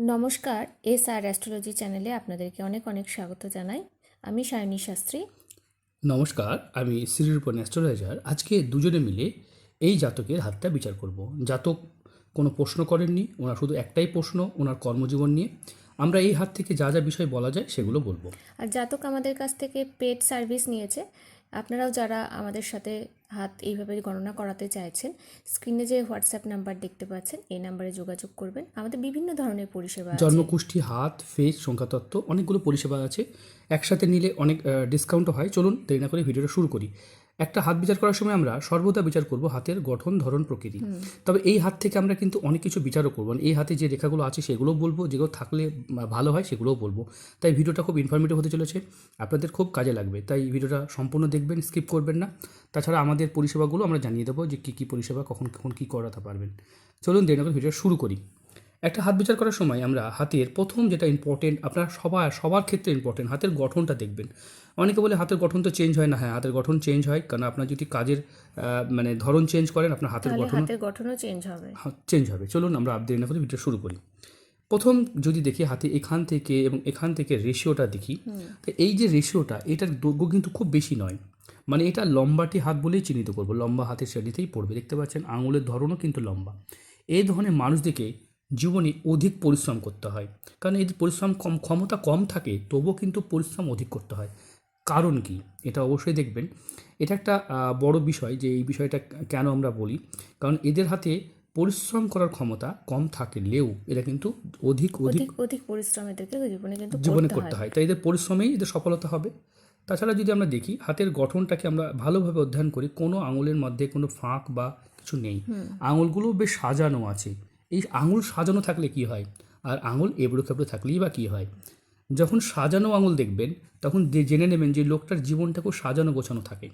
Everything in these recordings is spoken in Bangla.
নমস্কার এস আর অ্যাস্ট্রোলজি চ্যানেলে আপনাদেরকে অনেক অনেক স্বাগত জানাই। আমি সায়নী শাস্ত্রী। নমস্কার আমি শ্রীরূপন অ্যাস্ট্রোলজার আজকে দুজনে মিলে এই জাতকের হাতটা বিচার করব। জাতক কোনো প্রশ্ন করেননি ওনার শুধু একটাই প্রশ্ন ওনার কর্মজীবন নিয়ে। আমরা এই হাত থেকে যা যা বিষয় বলা যায় সেগুলো বলব। আর জাতক আমাদের কাছ থেকে পেড সার্ভিস নিয়েছে। আপনারাও যারা আমাদের সাথে হাত এইভাবে গণনা করাতে চাইছেন, স্ক্রিনে যে হোয়াটসঅ্যাপ নাম্বার দেখতে পাচ্ছেন, এই নাম্বারে যোগাযোগ করবেন। আমাদের বিভিন্ন ধরনের পরিষেবা জন্মকুষ্টি হাত ফেস সংখ্যাতত্ত্ব অনেকগুলো পরিষেবা আছে। একসাথে নিলে অনেক ডিসকাউন্টও হয়। চলুন দেরি না করে ভিডিওটা শুরু করি। একটা হাত বিচার করার সময় আমরা সর্বদা বিচার করব হাতের গঠন, ধরন, প্রকৃতি। তবে এই হাত থেকে আমরা কিন্তু অনেক কিছু বিচারও করব। এই হাতে যে রেখাগুলো আছে সেগুলোও বলব, যেগুলো থাকলে ভালো হয় সেগুলোও বলব। তাই ভিডিওটা খুব ইনফরমেটিভ হতে চলেছে। আপনাদের খুব কাজে লাগবে। তাই ভিডিওটা সম্পূর্ণ দেখবেন স্কিপ করবেন না। তাছাড়া আমাদের পরিষেবাগুলো আমরা জানিয়ে দেবো যে কী কী পরিষেবা কখন কখন কী করাতে পারবেন। চলুন দেরি করে ভিডিও শুরু করি। একটা হাত বিচার করার সময় আমরা হাতের প্রথম যেটা ইম্পর্টেন্ট আপনার সবার সবার ক্ষেত্রে ইম্পর্টেন্ট হাতের গঠনটা দেখবেন। অনেকে বলে হাতের গঠন তো চেঞ্জ হয় না। হ্যাঁ হাতের গঠন চেঞ্জ হয় কারণ আপনার যদি কাজের মানে ধরন চেঞ্জ করেন আপনার হাতের গঠন হাতের গঠনও চেঞ্জ হবে। চেঞ্জ হবে। চলুন আমরা আপডেট না করে ভিডিও শুরু করি। প্রথম যদি দেখি হাতে এখান থেকে এবং এখান থেকে রেশিওটা দেখি তো এই যে রেশিওটা এটার দৈর্ঘ্য কিন্তু খুব বেশি নয়। মানে এটা লম্বাটি হাত বলেই চিহ্নিত করব। লম্বা হাতের শ্রেণীতেই পড়বে। দেখতে পাচ্ছেন আঙুলের ধরনও কিন্তু লম্বা। এই ধরনের মানুষদেরকে জীবনে অধিক পরিশ্রম করতে হয়। কারণ এদের পরিশ্রম কম ক্ষমতা কম থাকে তবুও কিন্তু পরিশ্রম অধিক করতে হয়। কারণ কি? এটা অবশ্যই দেখবেন। এটা একটা বড় বিষয় যে এই বিষয়টা কেন আমরা বলি? কারণ এদের হাতে পরিশ্রম করার ক্ষমতা কম থাকলেও এরা কিন্তু অধিক অধিক অধিক পরিশ্রম এদেরকে জীবনে কিন্তু জীবনে করতে হয়। হয় তাই এদের পরিশ্রমেই এদের সফলতা হবে। তাছাড়া যদি আমরা দেখি হাতের গঠনটাকে আমরা ভালোভাবে অধ্যয়ন করি কোনো আঙুলের মধ্যে কোনো ফাঁক বা কিছু নেই। আঙুলগুলো বেশ সাজানো আছে। এই আঙুল সাজানো থাকলে কি হয়? আর আঙুল এবড়ো খেবড়ো থাকলেই বা কী হয়? যখন সাজানো আঙুল দেখবেন তখন জেনে নেবেন যে লোকটার জীবনটা খুব সাজানো গোছানো থাকে।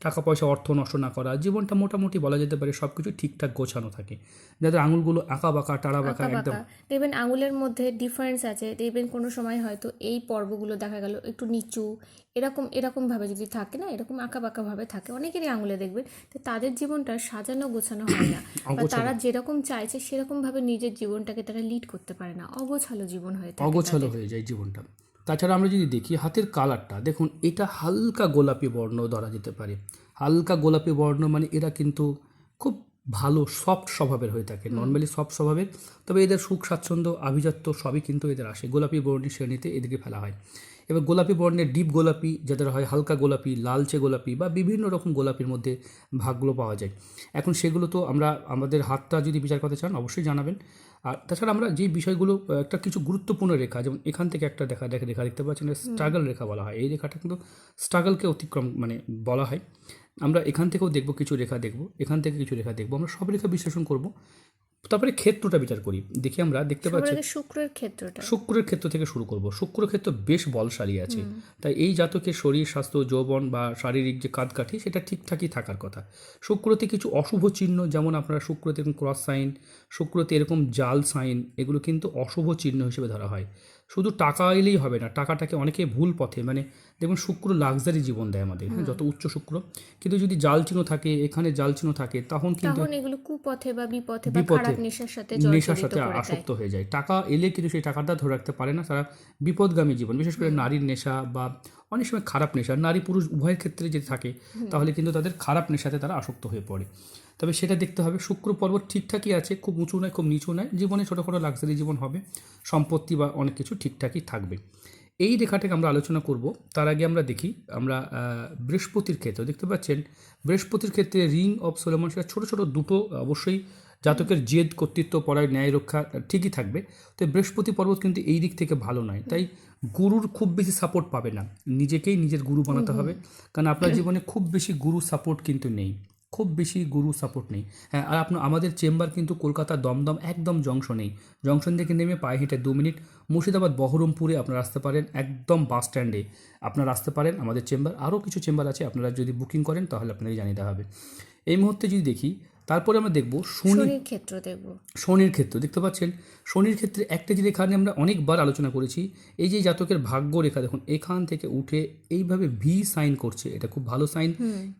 টাকা পয়সা অর্থ নষ্ট না করা জীবনটা মোটামুটি বলা যেতে পারে সব কিছু ঠিকঠাক গোছানো থাকে। যাদের আঙুলগুলো আঁকা বাঁকা টাড়া বাঁকা একদম দেখবেন আঙুলের মধ্যে ডিফারেন্স আছে। দেখবেন কোনো সময় হয়তো এই পর্বগুলো দেখা গেল একটু নিচু। এরকম এরকম ভাবে যদি থাকে না এরকম আঁকা বাঁকা ভাবে থাকে অনেকেরই আঙুলে দেখবেন তো তাদের জীবনটা সাজানো গোছানো হয় না। বা তারা যেরকম চাইছে সেরকম ভাবে নিজের জীবনটাকে তারা লিড করতে পারে না। অগোছালো জীবন হয়ে থাকে অগোছালো হয়ে যায় জীবনটা। তাছাড়া আমরা যদি দেখি হাতের কালারটা দেখুন এটা হালকা গোলাপি বর্ণ ধরা যেতে পারে। হালকা গোলাপি বর্ণ মানে এরা কিন্তু খুব ভালো সফট স্বভাবের হয়ে থাকে। নর্মালি সফট স্বভাবের। তবে এদের সুখ স্বাচ্ছন্দ্য আভিজাত্য সবই কিন্তু এদের আসে। গোলাপি বর্ণের শ্রেণীতে এদেরকে ফেলা হয়। এবার গোলাপি বর্ণের ডিপ গোলাপি যাদের হয় হালকা গোলাপি লালচে গোলাপি বা বিভিন্ন রকম গোলাপির মধ্যে ভাগগুলো পাওয়া যায়। এখন সেগুলো তো আমরা আমাদের হাতটা যদি বিচার করতে চান অবশ্যই জানাবেন। আর তাছাড়া আমরা যে বিষয়গুলো একটা কিছু গুরুত্বপূর্ণ রেখা যেমন এখান থেকে একটা দেখা দেখা রেখা দেখতে পাচ্ছেন স্ট্রাগল রেখা বলা হয়। এই রেখাটা কিন্তু স্ট্রাগলকে অতিক্রম মানে বলা হয়। আমরা এখান থেকেও দেখব কিছু রেখা দেখব এখান থেকে কিছু রেখা দেখব। আমরা সব রেখা বিশ্লেষণ করব। তারপরে ক্ষেত্রটা বিচার করি। দেখি আমরা দেখতে পাচ্ছি। শুক্রের ক্ষেত্রটা। শুক্রের ক্ষেত্র থেকে শুরু করব। শুক্র ক্ষেত্র বেশ বলশালী আছে। তাই এই জাতকের শরীর স্বাস্থ্য যৌবন বা শারীরিক যে কাঠকাঠি সেটা ঠিকঠাকই থাকার কথা। শুক্রতে কিছু অশুভ চিহ্ন যেমন আপনারা শুক্রতে ক্রস সাইন শুক্রতে এরকম জাল সাইন এগুলো কিন্তু অশুভ চিহ্ন হিসেবে ধরা হয়। শুধু টাকা এলেই হবে না টাকাটাকে অনেকে ভুল পথে মানে দেখুন শুক্র লাক্সারি জীবন দেয় আমাদের হ্যাঁ যত উচ্চ শুক্র। কিন্তু যদি জাল চিহ্ন থাকে এখানে জাল চিহ্ন থাকে তখন কিন্তু এগুলো কুপথে বা বিপথে বিপথে, নেশার সাথে নেশার সাথে আসক্ত হয়ে যায়। টাকা এলে কিন্তু সেই টাকাটা ধরে রাখতে পারে না তারা বিপদগামী জীবন। বিশেষ করে নারীর নেশা বা অনেক সময় খারাপ নেশা নারী পুরুষ উভয়ের ক্ষেত্রে যদি থাকে তাহলে কিন্তু তাদের খারাপ নেশাতে তারা আসক্ত হয়ে পড়ে। তবে সেটা দেখতে হবে। শুক্র পর্বত ঠিকঠাকই আছে খুব উঁচু নয় খুব নিচু নয়। জীবনে ছোটোখাটো লাক্সারি জীবন হবে সম্পত্তি বা অনেক কিছু ঠিকঠাকই থাকবে। এই রেখাটাকে আমরা আলোচনা করব। তার আগে আমরা দেখি আমরা বৃহস্পতির ক্ষেত্রে দেখতে পাচ্ছেন বৃহস্পতির ক্ষেত্রে রিং অফ সোলেমন সেটা ছোটো ছোটো দুটো অবশ্যই জাতকের জেদ কর্তৃত্ব পড়ায় ন্যায় রক্ষা ঠিকই থাকবে। তো বৃহস্পতি পর্বত কিন্তু এই দিক থেকে ভালো নয়। তাই গুরুর খুব বেশি সাপোর্ট পাবে না। নিজেকেই নিজের গুরু বানাতে হবে। কারণ আপনার জীবনে খুব বেশি গুরু সাপোর্ট কিন্তু নেই। খুব বেশি গুরু সাপোর্ট নেই। হ্যাঁ আর আপনার আমাদের চেম্বার কিন্তু কলকাতা দমদম একদম জংশনেই জংশন থেকে নেমে পায়ে হেঁটে দু মিনিট। মুর্শিদাবাদ, বহরমপুরে আপনারা আসতে পারেন একদম বাস স্ট্যান্ডে আপনারা আসতে পারেন, আমাদের চেম্বার আরও কিছু চেম্বার আছে, আপনারা যদি বুকিং করেন তাহলে আপনাকে জানিয়ে দেওয়া হবে। এই মুহূর্তে যদি দেখি তারপরে আমরা দেখব শনি শনির ক্ষেত্র দেখব। শনির ক্ষেত্র দেখতে পাচ্ছেন? শনির ক্ষেত্রে একটা যে রেখা নিয়ে আমরা অনেকবার আলোচনা করেছি এই যে জাতকের ভাগ্য রেখা দেখুন এখান থেকে উঠে এইভাবে ভি সাইন করছে এটা খুব ভালো সাইন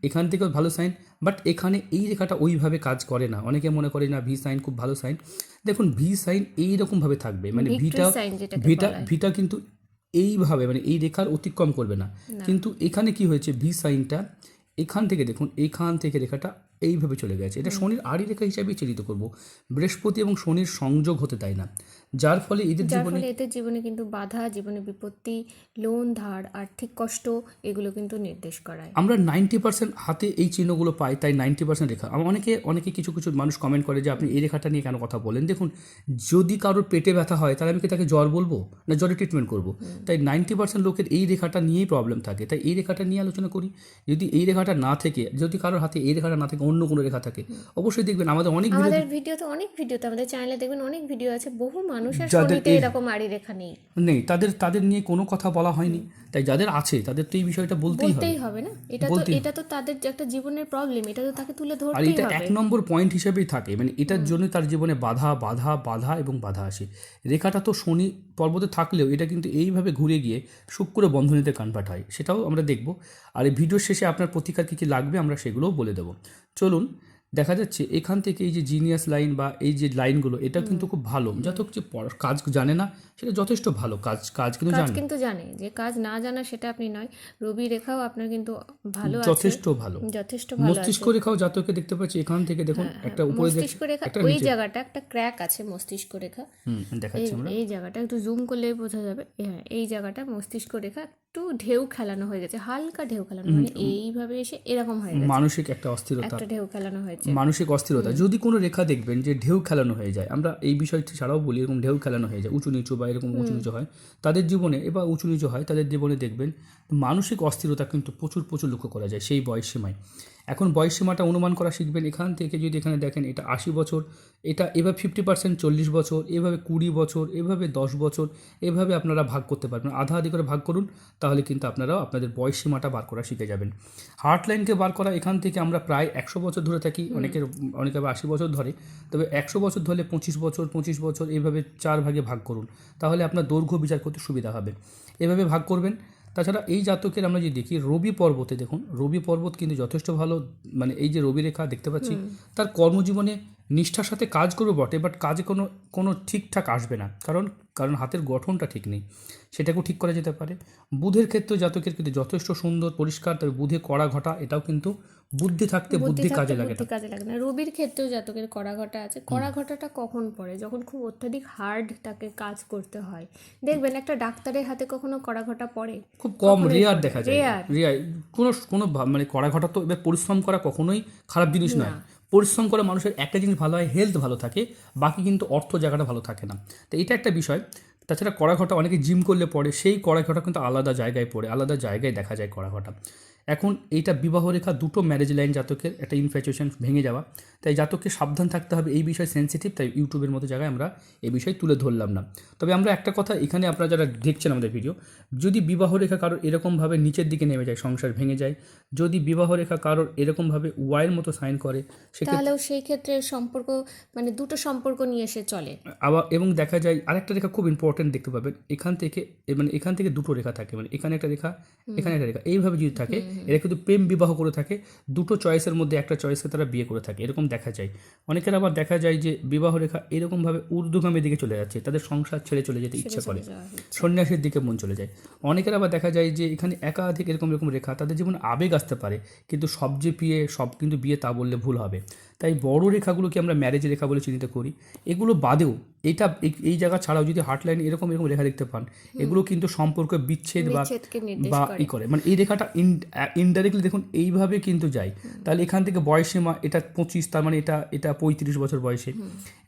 এখান থেকেও ভালো সাইন বাট এখানে এই রেখাটা ওইভাবে কাজ করে না। অনেকে মনে করে না ভি সাইন খুব ভালো সাইন দেখুন ভি সাইন এইরকমভাবে থাকবে মানে ভিটা ভিটা। ভিটা কিন্তু এইভাবে মানে এই রেখার অতিক্রম করবে না। কিন্তু এখানে কি হয়েছে? ভি সাইনটা এখান থেকে দেখুন এখান থেকে রেখাটা এইভাবে চলে গেছে। এটা শনির আড়ি রেখা হিসাবেই চিহ্নিত করব। বৃহস্পতি এবং শনির সংযোগ হতে তাই না। যার ফলে এদের জীবনে এদের জীবনে কিন্তু বাধা জীবনে বিপত্তি লোন ধার আর্থিক কষ্ট এগুলো কিন্তু নির্দেশ করায়। আমরা নাইনটি পার্সেন্ট হাতে এই চিহ্নগুলো পাই তাই নাইনটি পার্সেন্ট রেখা আমার অনেকে অনেকে কিছু কিছু মানুষ কমেন্ট করে যে আপনি এই রেখাটা নিয়ে কেন কথা বলেন? দেখুন যদি কারোর পেটে ব্যথা হয় তাহলে আমি কি তাকে জ্বর বলব? না জ্বরে ট্রিটমেন্ট করব? তাই নাইনটি পার্সেন্ট লোকের এই রেখাটা নিয়েই প্রবলেম থাকে। তাই এই রেখাটা নিয়ে আলোচনা করি। যদি এই রেখাটা না থেকে যদি কারোর হাতে এই রেখাটা না থেকে অন্য কোনো রেখা থাকে অবশ্যই দেখবেন আমাদের অনেক ভিডিও আমাদের ভিডিওতে অনেক ভিডিওতে আমাদের চ্যানেলে দেখবেন অনেক ভিডিও আছে বহু মানুষের যাদের এরকম আড়ি রেখা নেই। নেই তাদের তাদের নিয়ে কোনো কথা বলা হয়নি। তাই যাদের আছে তাদের তো এই বিষয়টা বলতেই হবে। বলতেই হবে না। এটা তো এটা তো তাদের একটা জীবনের প্রবলেম এটা তো তাকে তুলে আর ধরতেই এটা এক নম্বর পয়েন্ট হিসেবেই থাকে। মানে এটার জন্য তার জীবনে বাধা বাধা বাধা এবং বাধা আসে। রেখাটা তো শনি পর্বতে থাকলেও এটা কিন্তু এইভাবে ঘুরে গিয়ে শুক্র বন্ধনীতে কনভার্ট হয় সেটাও আমরা দেখব। আর এই ভিডিওর শেষে আপনার প্রতিকার কী কী লাগবে আমরা সেগুলোও বলে দেবো। চলুন দেখা যাচ্ছে এখান থেকে এই যে জিনিয়াস লাইন বা এই যে লাইনগুলো এটা কিন্তু খুব ভালো। যত যে কাজ জানে না সেটা যথেষ্ট ভালো। কাজ কাজ কিন্তু জানে। কিন্তু জানে। যে কাজ না জানা সেটা আপনি নয়। রবি রেখাও আপনার কিন্তু ভালো আছে। যথেষ্ট ভালো। যথেষ্ট ভালো হ্যাঁ, মস্তিষ্ক রেখাও জাতকে দেখতে পাচ্ছি। এখান থেকে দেখুন একটা উপরে মস্তিষ্ক রেখা ওই জায়গাটা একটা ক্র্যাক আছে মস্তিষ্ক রেখা। দেখাচ্ছি আমরা। এই জায়গাটা একটু জুম করলে বোঝা যাবে। হ্যাঁ এই জায়গাটা মস্তিষ্ক রেখা একটু ঢেউ খেলানো হয়ে গেছে হালকা ঢেউ খেলানো মানে এইভাবে এসে এরকম হয়ে গেছে। মানসিক একটা অস্থিরতা। একটা ঢেউ খেলানো হয়েছে। মানসিক অস্থিরতা। যদি কোনো রেখা দেখবেন যে ঢেউ খেলানো হয়ে যায় আমরা এই বিষয়টি ছাড়াও বলি এরকম ঢেউ খেলানো হয়ে যায় উঁচু নিচু বা এরকম উঁচু নিচু হয় তাদের জীবনে এবার উঁচু নিচু হয় তাদের জীবনে দেখবেন মানসিক অস্থিরতা কিন্তু প্রচুর প্রচুর লক্ষ্য করা যায় সেই বয়স সীমায় এখন বয়স সীমাটা অনুমান করা শিখবেন এখান থেকে যদি এখানে দেখেন এটা আশি বছর এটা এভাবে ফিফটি পার্সেন্ট চল্লিশ বছর এভাবে কুড়ি বছর এভাবে দশ বছর এভাবে আপনারা ভাগ করতে পারবেন। আধা আধি করে ভাগ করুন তাহলে কিন্তু আপনারাও আপনাদের বয়স সীমাটা বার করা শিখে যাবেন। হার্ট লাইনকে বার করা এখান থেকে আমরা প্রায় একশো বছর ধরে থাকি অনেকের অনেকে আবার আশি বছর ধরে। তবে একশো বছর ধরলে পঁচিশ বছর পঁচিশ বছর এভাবে চার ভাগে ভাগ করুন তাহলে আপনার দৈর্ঘ্য বিচার করতে সুবিধা হবে। এভাবে ভাগ করবেন তাছাড়া এই জাতকের আমরা যদি দেখি রবি পর্বতে দেখুন রবি পর্বত কিন্তু যথেষ্ট ভালো মানে এই যে রবি রেখা দেখতে পাচ্ছি তার কর্মজীবনে নিষ্ঠার সাথে কাজ করবে বটে বাট কাজে কোনো কোনো ঠিকঠাক আসবে না কারণ কারণ হাতের গঠনটা ঠিক নেই সেটাকেও ঠিক করা যেতে পারে। বুধের ক্ষেত্রে জাতকের কিন্তু যথেষ্ট সুন্দর পরিষ্কার তার বুধে কড়া ঘটা এটাও কিন্তু বুদ্ধি থাকতে বুদ্ধি কাজে লাগে বুদ্ধি কাজে লাগে না। রবির ক্ষেত্রেও জাতকের কড়া ঘটা আছে। কড়া ঘটাটা কখন পড়ে? যখন খুব অত্যাধিক হার্ড তাকে কাজ করতে হয়। দেখবেন একটা ডাক্তারের হাতে কখনো কড়া ঘটা পড়ে? খুব কম রেয়ার দেখা যায়। রেয়ার কোনো কোনো মানে কড়া ঘটা তো এবার পরিশ্রম করা কখনোই খারাপ জিনিস নয়। পরিশ্রম করে মানুষের একটা জিনিস ভালো হয় হেলথ ভালো থাকে বাকি কিন্তু অর্থ জায়গাটা ভালো থাকে না। তো এটা একটা বিষয়। তাছাড়া কড়া ঘটা অনেকে জিম করলে পড়ে সেই কড়া ঘটা কিন্তু আলাদা জায়গায় পড়ে আলাদা জায়গায় দেখা যায় কড়া ঘটা এখন এইটা বিবাহ রেখা দুটো ম্যারেজ লাইন জাতকের একটা ইনফ্যাচুয়েশন ভেঙে যাওয়া। তাই জাতককে সাবধান থাকতে হবে এই বিষয়ে সেন্সিটিভ তাই ইউটিউবের মতো জায়গায় আমরা এই বিষয় তুলে ধরলাম না। তবে আমরা একটা কথা এখানে আপনারা যারা দেখছেন আমাদের ভিডিও যদি বিবাহ রেখা কারোর এরকমভাবে নিচের দিকে নেমে যায় সংসার ভেঙে যায় যদি বিবাহ রেখা কারোর এরকমভাবে ওয়াইয়ের মতো সাইন করে তাহলেও সেই ক্ষেত্রে সম্পর্ক মানে দুটো সম্পর্ক নিয়ে এসে চলে। আবার এবং দেখা যায় আরেকটা রেখা খুব ইম্পর্টেন্ট দেখতে পাবেন এখান থেকে মানে এখান থেকে দুটো রেখা থাকে মানে এখানে একটা রেখা এখানে একটা রেখা। এইভাবে যদি থাকে এরা কিন্তু প্রেম বিবাহ করে থাকে। দুটো চয়েসের মধ্যে একটা চয়েসকে তারা বিয়ে করে থাকে। এরকম দেখা যায়। অনেকের আবার দেখা যায় যে বিবাহ রেখা এরকমভাবে ঊর্ধ্বগামী দিকে চলে যাচ্ছে। তাদের সংসার ছেড়ে চলে যেতে ইচ্ছা করে। সন্ন্যাসের দিকে মন চলে যায়। অনেকের আবার দেখা যায় যে এখানে একাধিক এরকম এরকম রেখা। তাদের জীবনে আবেগ আসতে পারে। কিন্তু সব যে বিয়ে সব কিন্তু বিয়ে তা বললে ভুল হবে। তাই বড় রেখাগুলোকে আমরা ম্যারেজ রেখা বলে চিহ্নিত করি। এগুলো বাদেও এটা এই- জায়গা ছাড়াও যদি হার্টলাইন এরকম এরকম রেখা দেখতে পান এগুলো কিন্তু সম্পর্ক বিচ্ছেদ বা বা ই করে। মানে এই রেখাটা ইনডাইরেক্টলি দেখুন এইভাবে কিন্তু যায়। তাহলে এখান থেকে বয়স সীমা এটা পঁচিশ তার মানে এটা এটা পঁয়ত্রিশ বছর বয়সে।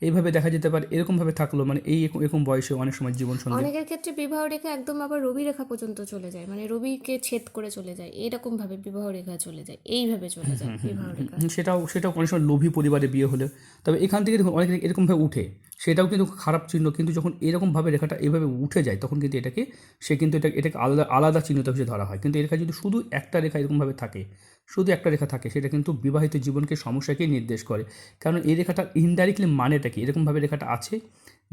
এইভাবে দেখা যেতে পারে এরকমভাবে থাকল। মানে এই এরকম- এরকম বয়সে অনেক সময় জীবন সঙ্গী। অনেকের ক্ষেত্রে বিবাহ রেখা একদম আবার রবি রেখা পর্যন্ত চলে যায়। মানে রবিকে ছেদ করে চলে যায়। এরকমভাবে বিবাহ রেখা চলে যায়। এইভাবে চলে যায় বিবাহ রেখা। সেটাও সেটাও অনেক সময় লোভী লোভী পরিবারে বিয়ে হলে, তবে এখান থেকে দেখুন অনেক এরকমভাবে উঠে। সেটাও কিন্তু খারাপ চিহ্ন, কিন্তু যখন এরকমভাবে রেখাটা এভাবে উঠে যায়, তখন কিন্তু এটাকে, সে কিন্তু এটা এটাকে আলাদা আলাদা চিহ্নিত হিসেবে ধরা হয়। কিন্তু এর রেখা যদি শুধু একটা রেখা এরকমভাবে থাকে, শুধু একটা রেখা থাকে, সেটা কিন্তু বিবাহিত জীবনকে সমস্যাকেই নির্দেশ করে। কারণ এই রেখাটা ইনডাইরেক্টলি মানেটা কি? এরকমভাবে রেখাটা আছে,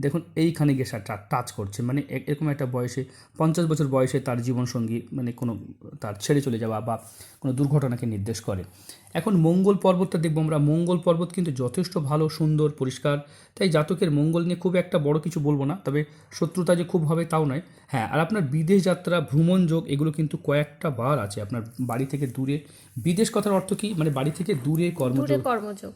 দেখুন এইখানে গিয়ে টাচ করছে। মানে এরকম একটা বয়সে, পঞ্চাশ বছর বয়সে তার জীবনসঙ্গী মানে কোনো, তার ছেড়ে চলে যাওয়া বা কোনো দুর্ঘটনাকে নির্দেশ করে। এখন মঙ্গল পর্বতটা দেখব আমরা। মঙ্গল পর্বত কিন্তু যথেষ্ট ভালো সুন্দর পরিষ্কার। তাই জাতকের মঙ্গল নিয়ে খুব একটা বড় কিছু বলব না তবে শত্রুতা যে খুব হবে তাও নয়। হ্যাঁ আর আপনার বিদেশ যাত্রা ভ্রমণ যোগ এগুলো কিন্তু কয়েকটা বার আছে আপনার বাড়ি থেকে দূরে। বিদেশ কথার অর্থ কি? মানে বাড়ি থেকে দূরে কর্মযোগ। কর্মযোগ।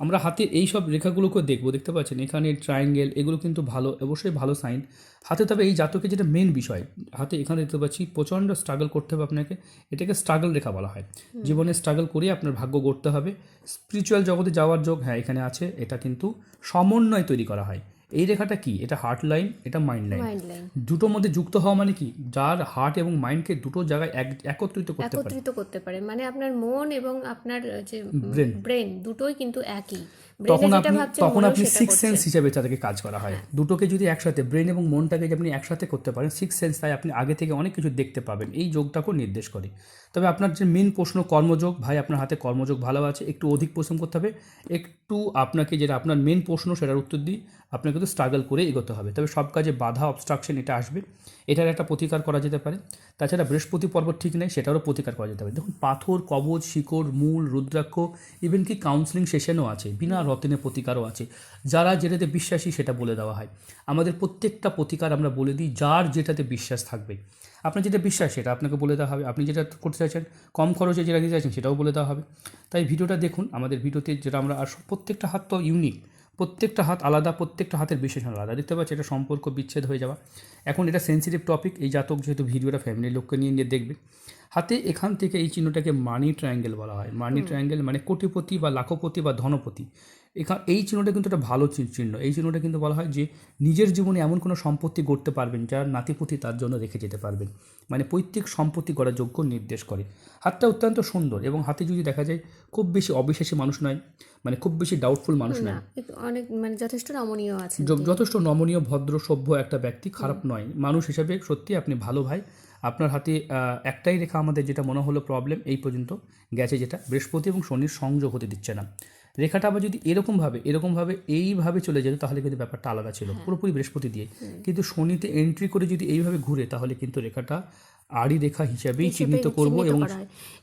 আমরা হাতে এই সব রেখাগুলোকে দেখব দেখতে পাচ্ছেন? এখানে ট্রায়াঙ্গেল এগুলো কিন্তু ভালো অবশ্যই ভালো সাইন হাতে তবে এই জাতকের যেটা মেন বিষয় হাতে এখানে দেখতে পাচ্ছি প্রচণ্ড স্ট্রাগল করতে হবে আপনাকে। এটাকে স্ট্রাগল রেখা বলা হয়। জীবনে স্ট্রাগল করে আপনার ভাগ্য গড়তে হবে। স্পিরিচুয়াল জগতে যাওয়ার যোগ হ্যাঁ এখানে আছে। এটা কিন্তু সমন্বয় তৈরি করা হয়। এই রেখাটা কি? এটা হার্ট লাইন এটা মাইন্ড লাইন দুটো দুটোর মধ্যে যুক্ত হওয়া মানে কি? যার হার্ট এবং মাইন্ডকে দুটো জায়গায় একত্রিত করতে পারে। একত্রিত করতে পারে। মানে আপনার মন এবং আপনার যে ব্রেন ব্রেন দুটোই কিন্তু একই। তখন আপনি তখন আপনি সিক্স সেন্স হিসেবে তাদেরকে কাজ করা হয়। দুটোকে যদি একসাথে ব্রেন এবং মনটাকে যদি আপনি একসাথে করতে পারেন সিক্স সেন্স তাই আপনি আগে থেকে অনেক কিছু দেখতে পাবেন। এই যোগটাকেও নির্দেশ করে। তবে আপনার যে মেন প্রশ্ন কর্মযোগ ভাই আপনার হাতে কর্মযোগ ভালো আছে একটু অধিক পরিশ্রম করতে হবে। একটু আপনাকে যেটা আপনার মেন প্রশ্ন সেটার উত্তর দিই আপনাকে কিন্তু স্ট্রাগল করে এগোতে হবে। তবে সব কাজে বাধা অবস্ট্রাকশন এটা আসবে। এটার একটা প্রতিকার করা যেতে পারে। তাছাড়া বৃহস্পতি পর্বত ঠিক নেই সেটারও প্রতিকার করা যেতে পারে। দেখুন পাথর কবচ শিকড় মূল রুদ্রাক্ষ ইভেন কি কাউন্সিলিং সেশনও আছে। বিনা রতনের প্রতিকারও আছে। যারা যেটাতে বিশ্বাসী সেটা বলে দেওয়া হয়। আমাদের প্রত্যেকটা প্রতিকার আমরা বলে দিই যার যেটাতে বিশ্বাস থাকবে। আপনার যেটা বিশ্বাস সেটা আপনাকে বলে দেওয়া হবে। আপনি যেটা করতে চাইছেন কম খরচে যেটা দিতে চাইছেন সেটাও বলে দেওয়া হবে। তাই ভিডিওটা দেখুন আমাদের ভিডিওতে যেটা আমরা আর প্রত্যেকটা হাত তো ইউনিক প্রত্যেকটা হাত আলাদা প্রত্যেকটা হাতের বিশেষণ আলাদা। দেখতে পাচ্ছি এটা সম্পর্ক বিচ্ছেদ হয়ে যাওয়া। এখন এটা সেন্সিটিভ টপিক এই জাতক যেহেতু ভিডিওটা ফ্যামিলির লোককে নিয়ে নিয়ে দেখবে। হাতে এখান থেকে এই চিহ্নটাকে মানি ট্রায়াঙ্গেল বলা হয়। মানি ট্রায়াঙ্গেল মানে কোটিপতি বা লাখপতি বা ধনপতি। এখান এই চিহ্নটা কিন্তু একটা ভালো চিহ্ন। এই চিহ্নটা কিন্তু বলা হয় যে নিজের জীবনে এমন কোনো সম্পত্তি গড়তে পারবেন যার নাতিপুতি তার জন্য রেখে যেতে পারবেন। মানে পৈতৃক সম্পত্তি করার যোগ্য নির্দেশ করে। হাতটা অত্যন্ত সুন্দর এবং হাতে যদি দেখা যায় খুব বেশি অবিশ্বাসী মানুষ নয় মানে খুব বেশি ডাউটফুল মানুষ নয়। অনেক মানে যথেষ্ট নমনীয় আছে যথেষ্ট নমনীয় ভদ্র সভ্য একটা ব্যক্তি খারাপ নয়। মানুষ হিসাবে সত্যি আপনি ভালো ভাই। আপনার হাতে একটাই রেখা আমাদের যেটা মনে হলো প্রবলেম এই পর্যন্ত গেছে যেটা। বৃহস্পতি এবং শনির সংযোগ হতে দিচ্ছে না। রেখাটা আবার যদি এরকমভাবে এরকমভাবে এইভাবে চলে যেত তাহলে কিন্তু ব্যাপারটা আলাদা ছিল। পুরোপুরি বৃহস্পতি দিয়ে। কিন্তু শনিতে এন্ট্রি করে যদি এইভাবে ঘুরে তাহলে কিন্তু রেখাটা আড়ি রেখা হিসাবেই চিহ্নিত করব এবং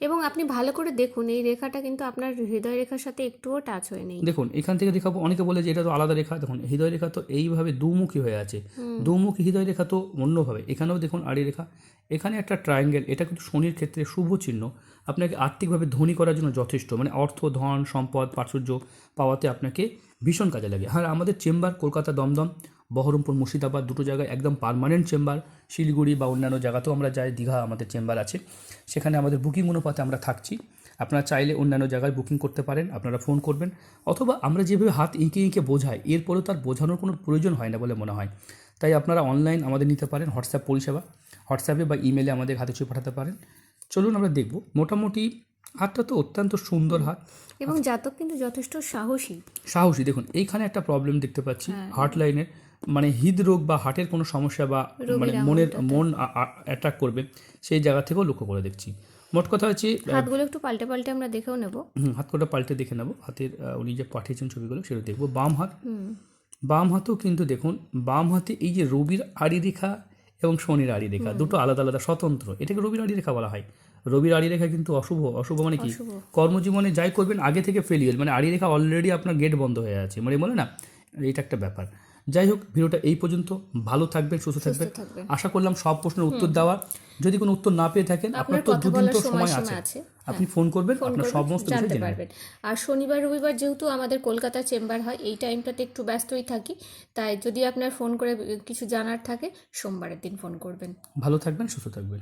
এবং আপনি ভালো করে দেখুন এই রেখাটা কিন্তু আপনার হৃদয় রেখার সাথে একটুও টাচ হয়ে নেই। দেখুন এখান থেকে দেখাবো অনেকে বলে যে এটা তো আলাদা রেখা। দেখুন হৃদয় রেখা তো এইভাবে দুমুখী হয়ে আছে। দুমুখী হৃদয় রেখা তো অন্যভাবে। এখানেও দেখুন আড়ি রেখা। এখানে একটা ট্রায়াঙ্গেল এটা কিন্তু শনির ক্ষেত্রে শুভ চিহ্ন। আপনাকে আর্থিকভাবে ধনী করার জন্য যথেষ্ট। মানে অর্থ ধন সম্পদ প্রাচুর্য পাওয়াতে আপনাকে ভীষণ কাজে লাগে। হ্যাঁ আমাদের চেম্বার কলকাতা দমদম বহরমপুর মুর্শিদাবাদ দুটো জায়গায় একদম পার্মানেন্ট চেম্বার শিলিগুড়ি বা অন্যান্য জায়গাতেও আমরা যাই দীঘা আমাদের চেম্বার আছে। সেখানে আমাদের বুকিং অনুপাতে আমরা থাকছি। আপনারা চাইলে অন্যান্য জায়গায় বুকিং করতে পারেন আপনারা ফোন করবেন। অথবা আমরা যেভাবে হাত ইঁকে ইঁকে বোঝাই এরপরেও তার বোঝানোর কোনো প্রয়োজন হয় না বলে মনে হয়। তাই আপনারা অনলাইন আমাদের নিতে পারেন হোয়াটসঅ্যাপ পরিষেবা। হোয়াটসঅ্যাপে বা ইমেলে আমাদের হাতে ছবি পাঠাতে পারেন। চলুন আমরা দেখব মোটামুটি হাতটা তো অত্যন্ত সুন্দর হাত। এবং জাতক কিন্তু যথেষ্ট সাহসী। সাহসী দেখুন এইখানে একটা প্রবলেম দেখতে পাচ্ছি হার্ট লাইনের মানে হৃদরোগ বা হার্টের কোনো সমস্যা বা মানে মনের মন অ্যাট্রাক করবে সেই জায়গা থেকেও লক্ষ্য করে দেখছি। মোট কথা হচ্ছে হাতগুলো একটু পাল্টে পাল্টে আমরা দেখেও নেব। হুম, হাত কটা পাল্টে দেখে নেব। হাতের উনি যে পাঠিয়েছেন ছবিগুলো সেটা দেখব। বাম হাত। বাম হাতেও কিন্তু দেখুন বাম হাতে এই যে রবির আড়ি রেখা এবং শনির আড়ি রেখা দুটো আলাদা আলাদা স্বতন্ত্র। এটাকে রবির আড়ি রেখা বলা হয়। রবির আড়ি রেখা কিন্তু অশুভ অশুভ মানে কি। কর্মজীবনে যাই করবেন আগে থেকে ফেলিয়ার মানে আড়ি রেখা অলরেডি আপনার গেট বন্ধ হয়ে আছে। মানে বলে না এটা একটা ব্যাপার। যাই হোক ভিডিওটা এই পর্যন্ত। ভালো থাকবেন সুস্থ থাকবেন। আশা করলাম সব প্রশ্নের উত্তর দেওয়া যদি কোনো উত্তর না পেয়ে থাকেন আপনার তো দুদিন তো সময় আছে। আপনি ফোন করবেন আপনার সমস্ত জানতে পারবেন। আর শনিবার রবিবার যেহেতু আমাদের কলকাতা চেম্বার হয় এই টাইমটাতে একটু ব্যস্তই থাকি তাই যদি আপনার ফোন করে কিছু জানার থাকে সোমবারের দিন ফোন করবেন। ভালো থাকবেন সুস্থ থাকবেন।